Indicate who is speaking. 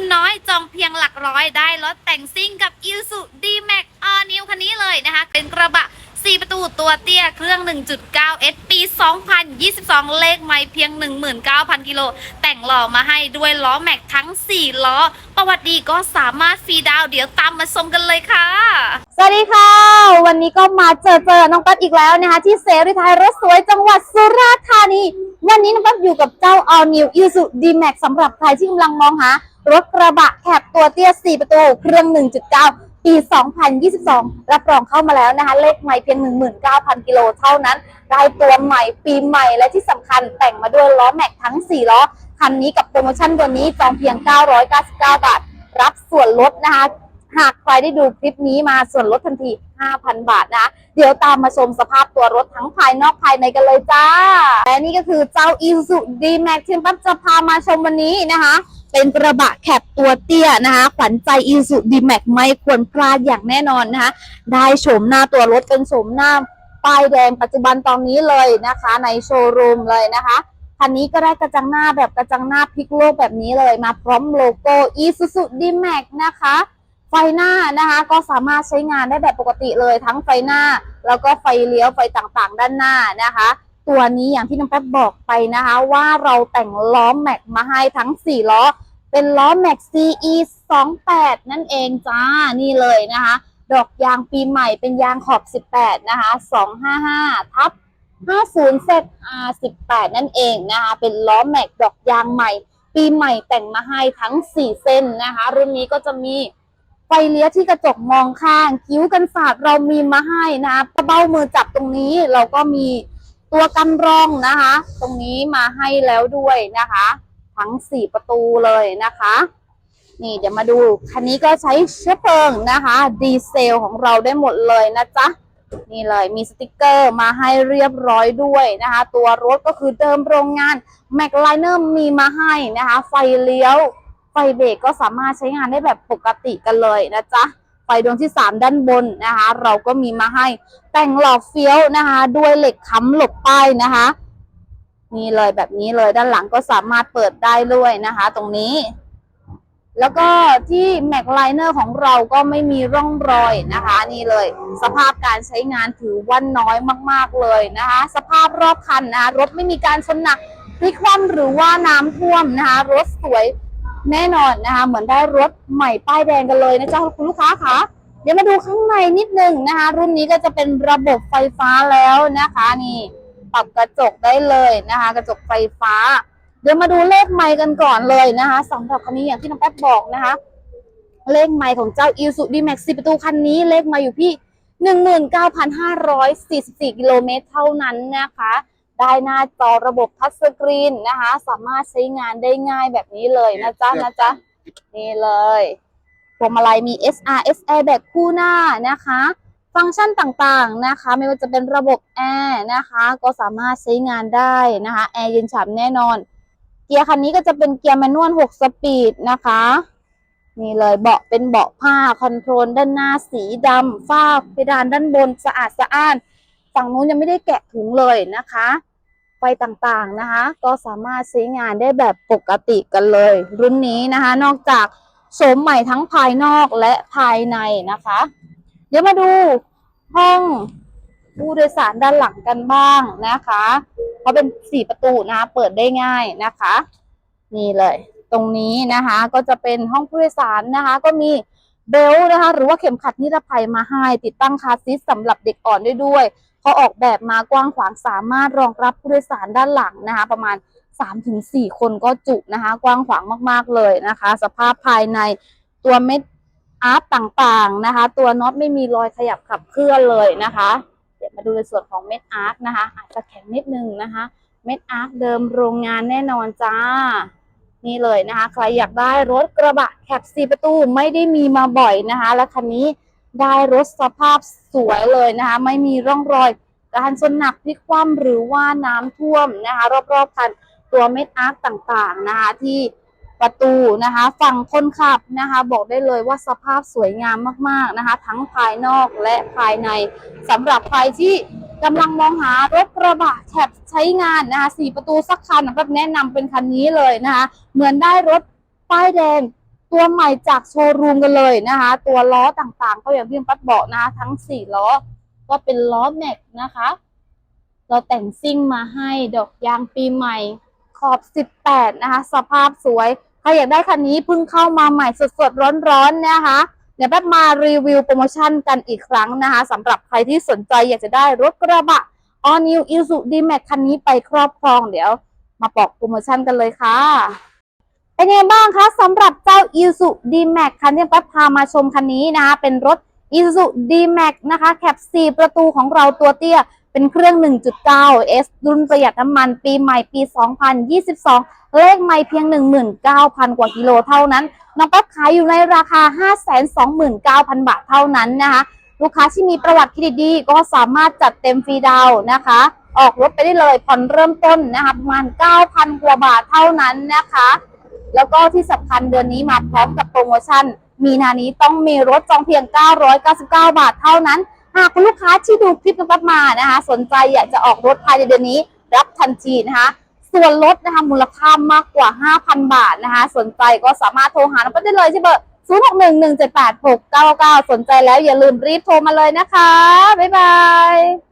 Speaker 1: นน้อยจองเพียงหลักร้อยได้รถแต่งซิ่งกับ i s u D-Max All New คันนี้เลยนะคะ เป็นกระบะ 4 ประตูตัวเตี้ยเครื่อง 1.9 S ปี 2022 เลขไม่เพียง 19,000 กิโล แต่งหล่อมาให้ด้วยล้อแม็กทั้ง 4 ล้อ ประวัติดีก็สามารถฟรีดาวเดี๋ยวตามมาชมกันเลยค่ะ
Speaker 2: สวัสดีค่ะ วันนี้ก็มาเจอเจอน้องแป๊บอีกแล้วนะคะ ที่เซรีไทยรถสวยจังหวัดสุราษฎร์ธานี วันนี้น้องแป๊บอยู่กับเจ้า All New Isuzu D-Max สำหรับใครที่กำลังมองหา รถกระบะแคบตัวเตี้ย 4 ประตู เครื่อง 1.9 ปี 2022 รับรองเข้ามาแล้วนะคะ เลขใหม่เพียง 19,000 กิโลเท่านั้นได้ตัวใหม่ปีใหม่และที่สำคัญแต่งมาด้วยล้อแม็กทั้ง 4 ล้อ คันนี้กับโปรโมชั่นตัวนี้จองเพียง 999 บาท รับส่วนลดนะคะหากใครได้ดูคลิปนี้มาส่วนลดทันที 5,000 บาทนะ เดี๋ยวตามมาชมสภาพตัวรถทั้งภายนอกภายในกันเลยจ้า และนี่ก็คือเจ้า Isuzu D-Max ที่ปั๊บจะพามาชมวันนี้นะคะ เป็นกระบะแคบตัวเตี้ยนะคะขวัญใจ Isuzu D-Max ไม่ควรพลาดอย่างแน่นอนนะคะได้โฉมหน้าตัวรถเป็นโฉมหน้าป้ายแดงปัจจุบันตอนนี้เลยนะคะ ในโชว์รูมเลยนะคะคันนี้ก็ได้กระจังหน้าแบบกระจังหน้าพลิกโลกแบบนี้เลยมาพร้อมโลโก้ Isuzu D-Max นะคะ ไฟหน้านะคะก็สามารถใช้งานได้แบบปกติเลยทั้งไฟหน้า แล้วก็ไฟเลี้ยวไฟต่างๆ ด้านหน้านะคะ ตัวนี้อย่างที่น้องแป๊บบอกไปนะคะ ว่าเราแต่งล้อแม็กมาให้ทั้ง 4 ล้อ เป็นล้อแม็ก CE 28นั่นเองจ้า นี่เลยนะคะ ดอกยางปีใหม่เป็นยางขอบ18นะคะ255ทับ50เซต R18 นั่นเองนะคะ เป็นล้อแม็กดอกยางใหม่ ปีใหม่แต่งมาให้ทั้ง4เส้นนะคะ รุ่นนี้ก็จะมีไฟเลี้ยที่กระจกมองข้าง คิ้วกันศาสตร์เรามีมาให้นะคะกระเบ้ามือจับตรงนี้เราก็มีตัวกันรองนะคะ ตรงนี้มาให้แล้วด้วยนะคะ ทั้ง 4 ประตูเลยนะคะ นี่เดี๋ยวมาดู คันนี้ก็ใช้เชื้อเพลิงนะคะ ดีเซลของเราได้หมดเลยนะจ๊ะ นี่เลยมีสติกเกอร์มาให้เรียบร้อยด้วยนะคะ ตัวรถก็คือเดิมโรงงานแม็กไลเนอร์มีมาให้นะคะ ไฟเลี้ยว ไฟเบรกก็สามารถใช้งานได้แบบปกติกันเลยนะจ๊ะไฟดวงที่ 3 ด้านบนนะคะ เราก็มีมาให้แต่งหลอกเฟี้ยวนะคะ ด้วยเหล็กค้ำหลบป้ายนะคะ นี่เลยแบบนี้เลยด้านหลังก็สามารถเปิดได้ด้วยนะคะ ตรงนี้ แล้วก็ที่แม็กไลเนอร์ของเราก็ไม่มีร่องรอยนะคะ นี่เลย สภาพการใช้งานถือว่าน้อยมากๆเลยนะคะ สภาพรอบคันนะคะรถไม่มีการชนหนักพลิกคว่ำหรือว่าน้ำท่วมนะคะ รถสวยแน่นอนนะคะ เหมือนได้รถใหม่ป้ายแดงกันเลยนะจ๊ะคุณลูกค้าคะเดี๋ยวมาดูข้างในนิดนึงนะคะ รุ่นนี้ก็จะเป็นระบบไฟฟ้าแล้วนะคะนี่ ปรับกระจกได้เลยนะคะ กระจกไฟฟ้า เดี๋ยวมาดูเลขไมค์กันก่อนเลยนะคะสำหรับคันนี้อย่างที่น้องแป๊บบอกนะคะ เลขไมค์ของเจ้า i s u d m a x 4ประตูคันนี้เลขไมค์อยู่ที่19,544กิโลเมตรเท่านั้นนะคะ ได้หน้าจอระบบทัชสกรีนนะคะ สามารถใช้งานได้ง่ายแบบนี้เลยนะจ๊ะนะจ๊ะนี่เลยพวงมาลัยมี SR SR แบบคู่หน้านะคะ ฟังก์ชันต่างๆนะคะ ไม่ว่าจะเป็นระบบแอร์นะคะ ก็สามารถใช้งานได้นะคะแอร์เย็นฉ่ำแน่นอน เกียร์คันนี้ก็จะเป็นเกียร์แมนนวล 6 สปีดนะคะนี่เลยเบาะเป็นเบาะผ้าคอนโทรลด้านหน้าสีดำฝ้าเพดานด้านบนสะอาดสะอ้าน ฝั่งนู้นยังไม่ได้แกะถุงเลยนะคะไฟต่างๆนะคะ ก็สามารถใช้งานได้แบบปกติกันเลย รุ่นนี้นะคะ นอกจากโฉมใหม่ทั้งภายนอกและภายในนะคะ เดี๋ยวมาดูห้องผู้โดยสารด้านหลังกันบ้างนะคะเพราะเป็นสี่ประตูนะคะเปิดได้ง่ายนะคะ นี่เลย ตรงนี้นะคะก็จะเป็นห้องผู้โดยสารนะคะ ก็มีเบลต์นะคะ หรือว่าเข็มขัดนิรภัยมาให้ ติดตั้งคาซีทสำหรับเด็กอ่อนได้ด้วยเขาออกแบบมากว้างขวางสามารถรองรับผู้โดยสารด้านหลังนะคะ ประมาณ 3-4 คนก็จุนะคะ กว้างขวางมากๆเลยนะคะ สภาพภายในตัวเม็ด อาร์ตต่างๆนะคะ ตัวน็อตไม่มีรอยขยับขับเคลื่อนเลยนะคะ เดี๋ยวมาดูในส่วนของเม็ดอาร์ตนะคะ อาจจะแข็งนิดนึงนะคะ เม็ดอาร์ตเดิมโรงงานแน่นอนจ้า นี่เลยนะคะ ใครอยากได้รถกระบะแคปซีประตูไม่ได้มีมาบ่อยนะคะ และคันนี้ได้รถสภาพสวยเลยนะคะ ไม่มีร่องรอยการชนหนักพลิกคว่ำหรือว่าน้ำท่วมนะคะ รอบๆคันตัวเม็ดอาร์ตต่างๆนะคะที่ ประตูนะคะ ฝั่งคนขับนะคะ บอกได้เลยว่าสภาพสวยงามมากๆนะคะ ทั้งภายนอกและภายในสำหรับใครที่กำลังมองหารถกระบะแคบใช้งานนะคะสี่ประตูสักคันนะครับแนะนำเป็นคันนี้เลยนะคะ เหมือนได้รถป้ายแดงตัวใหม่จากโชว์รูมกันเลยนะคะ ตัวล้อต่างๆ ก็อย่างที่ปัดบอกนะคะ ทั้งสี่ล้อ ก็เป็นล้อแม็กนะคะ เราแต่งซิ่งมาให้ดอกยางปีใหม่ขอบ 18 นะคะ สภาพสวย ใครอยากได้คันนี้เพิ่งเข้ามาใหม่สดๆร้อนๆนะคะเดี๋ยวแป๊บมารีวิวโปรโมชั่นกันอีกครั้งนะคะสำหรับใครที่สนใจอยากจะได้รถกระบะ All New Isuzu D-Max คันนี้ไปครอบครองเดี๋ยว มาบอกโปรโมชั่นกันเลยค่ะ เป็นยังไงบ้างคะสำหรับเจ้า Isuzu D-Max คันที่แป๊บพามาชมคันนี้นะคะเป็นรถ Isuzu D-Max นะคะแคป 4 ประตูของเราตัวเตี้ย เป็นเครื่อง 1.9 S รุ่นประหยัดน้ำมันปีใหม่ปี 2022 เลขไม่เพียง 19,000 กว่ากิโลเท่านั้น น้องแป๊บขายอยู่ในราคา 529,000 บาทเท่านั้นนะคะ ลูกค้าที่มีประวัติเครดิตดีก็สามารถจัดเต็มฟรีดาวน์นะคะ ออกรถไปได้เลยผ่อนเริ่มต้นนะคะประมาณ 9,000 กว่าบาทเท่านั้นนะคะ แล้วก็ที่สำคัญเดือนนี้มาพร้อมกับโปรโมชั่น มีนานี้ต้องมีรถจองเพียง 999 บาทเท่านั้น หากคุณลูกค้าที่ดูคลิปน้องแป๊บมานะคะ สนใจอยากจะออกรถภายในเดือนนี้ รับทันทีนะคะ ส่วนลดนะคะมูลค่ามากกว่า 5,000 บาทนะคะ สนใจก็สามารถโทรหาน้องได้เลยที่เบอร์ 0611786999 สนใจแล้วอย่าลืมรีบโทรมาเลยนะคะ บ๊ายบาย